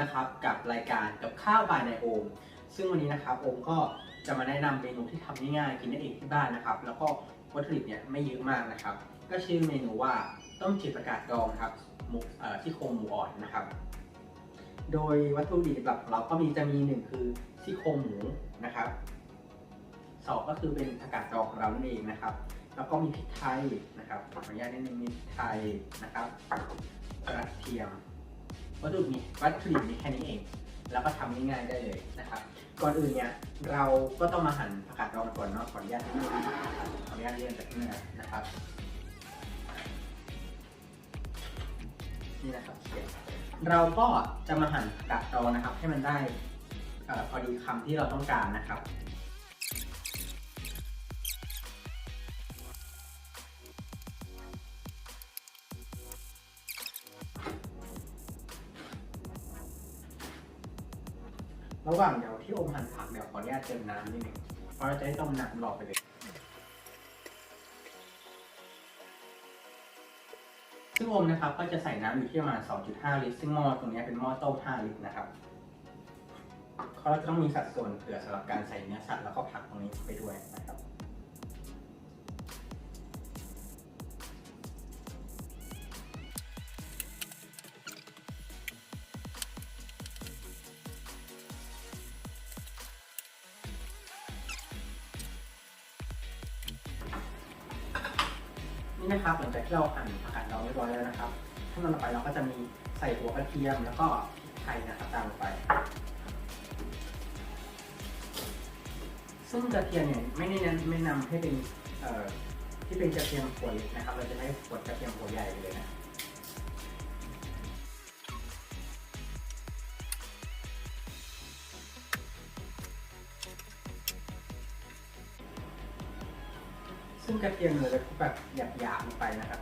นะครับ กับรายการกับข้าวบายในโอม ซึ่งวันนี้นะครับโอมก็จะมาแนะนำเมนูที่ทำง่ายๆกินได้เองที่บ้านนะครับ แล้วก็วัตถุดิบเนี่ยไม่เยอะมากนะครับ ก็ชื่อเมนูว่าต้มจืดประกาศดองครับหมูที่โครงหมูอ่อนนะครับ โดยวัตถุดิบหลักของเราก็มีจะมีหนึ่งคือซี่โครงหมูนะครับสองก็คือเป็นผักกาดดองของเรานั่นเองนะครับ แล้วก็มีพริกไทยนะครับขออนุญาตนิดนึงมีพริกไทยนะครับกระเทียม วัตถุดิบมีวัตถุดิบมีแค่นี้เอง แล้วก็ทำง่ายๆได้เลยนะครับ ก่อนอื่นเนี่ยเราก็ต้องมาหั่นผักกาดดองก่อนเนาะขออนุญาตนิดนึงขออนุญาตเลื่อนจากเนื้อนะครับ นี่นะครับเสร็จเราก็จะมาหั่นผักกาดดองนะครับ ให้มันได้อพอดีคำที่เราต้องการนะครับ ระหว่างเดี๋ยวที่อมหั่นผักเดี๋ยวขออนุญาตเติมน้ำนิดหนึ่งเพราะเราจะได้ต้มน้ำรอไปเลย ซึ่งอมนะครับก็จะใส่น้ำอยู่ที่ประมาณ 2.5 ลิตร ซึ่งหม้อตรงนี้เป็นหม้อต้ม 5 ลิตรนะครับเขาจะต้องมีสัดส่วนเผื่อสำหรับการใส่เนื้อสัตว์แล้วก็ผักตรงนี้ไปด้วยนะครับ นี่นะครับหลังจากที่เราหั่นผักกาดดองเรียบร้อยแล้วนะครับขั้นตอนต่อไปเราก็จะมีใส่หัวกระเทียมแล้วก็พริกไทยนะครับตามลงไป ซึ่งกระเทียมเนี่ยไม่ได้นำไม่นำให้เป็นเอ่อที่เป็นกระเทียมหัวเล็กนะครับ เราจะใช้หัวกระเทียมหัวใหญ่เลยนะ ซึ่งกระเทียมเราจะคลุกแบบหยาบๆลงไปนะครับ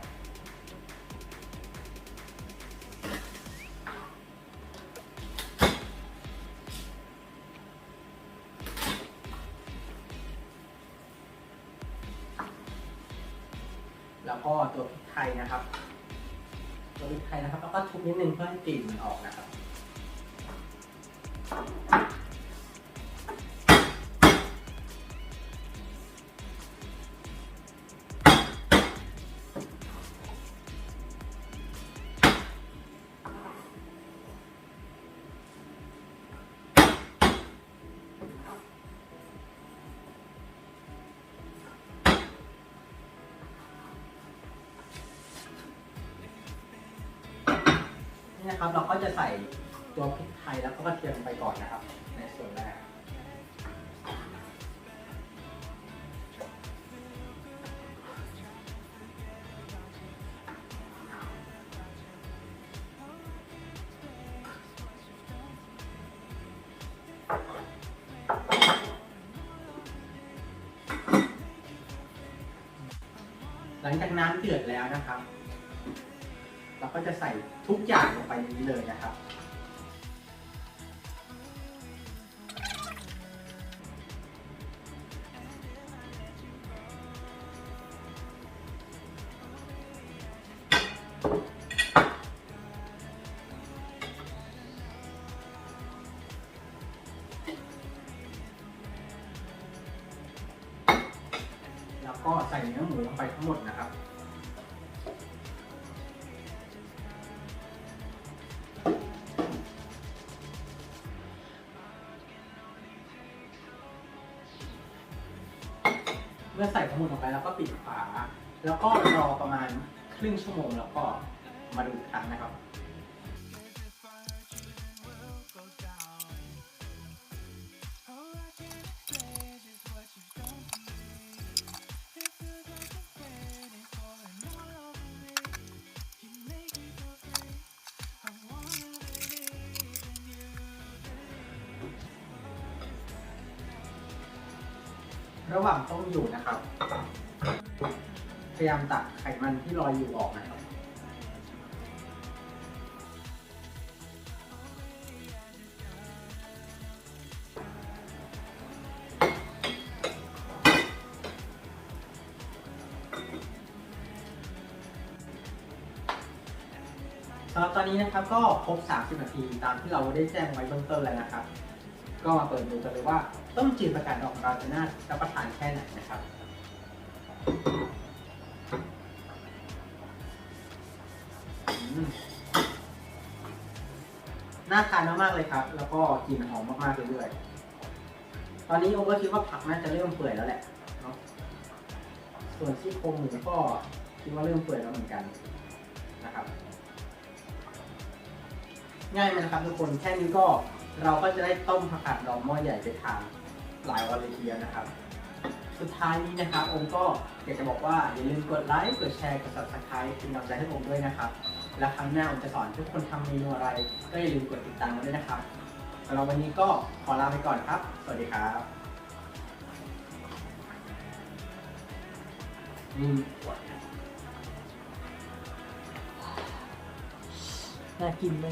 แล้วก็ตัวพริกไทยนะครับ ตัวพริกไทยนะครับ แล้วก็ทุบนิดนึงเพื่อให้กลิ่นมันออกนะครับ นี่นะครับ เราก็จะใส่ตัวพริกไทยแล้วก็กระเทียมไปก่อนนะครับ ในส่วนแรกหลังจากน้ำเดือดแล้วนะครับ เราก็จะใส่ทุกอย่างลงไปในนี้เลยนะครับ แล้วก็ใส่เนื้อหมูลงไปทั้งหมดนะครับ มื่อใส่ข้อมดลงไปแล้วก็ปิดฝา แล้วก็รอประมาณครึ่งชั่วโมงแล้วก็มาดูอีกครั้งนะครับ ระหว่างต้มอยู่นะครับ พยายามตักไขมันที่ลอยอยู่ออกนะครับ สำหรับตอนนี้นะครับก็ครบ 30 นาทีตามที่เราได้แจ้งไว้เบื้องต้นแล้วนะครับ ก็มาเปิดดูกันเลยว่า ต้มจืดประกาศดอกเราจะน่ารับประทานแค่ไหนนะครับน่าทานมากๆเลยครับ แล้วก็กลิ่นหอมมากๆเลยด้วย ตอนนี้โอมก็คิดว่าผักน่าจะเริ่มเปื่อยแล้วแหละเนาะส่วนซี่โครงหมูก็คิดว่าเริ่มเปื่อยแล้วเหมือนกันนะครับ ง่ายไหมนะครับทุกคนแค่นี้ก็เราก็จะได้ต้มผักกาดดองหม้อใหญ่ไปทาน หลายวันเลยทีเดียวนะครับ สุดท้ายนี้นะครับโอมก็อยากจะบอกว่าอย่าลืมกดไลค์กดแชร์กด subscribe เป็นกำลังใจให้โอมด้วยนะครับ และครั้งหน้าโอมจะสอนทุกคนทำเมนูอะไร ก็อย่าลืมกดติดตามกันด้วยนะครับสำหรับวันนี้ก็ขอลาไปก่อนครับ สวัสดีครับอืมน่ากินไหม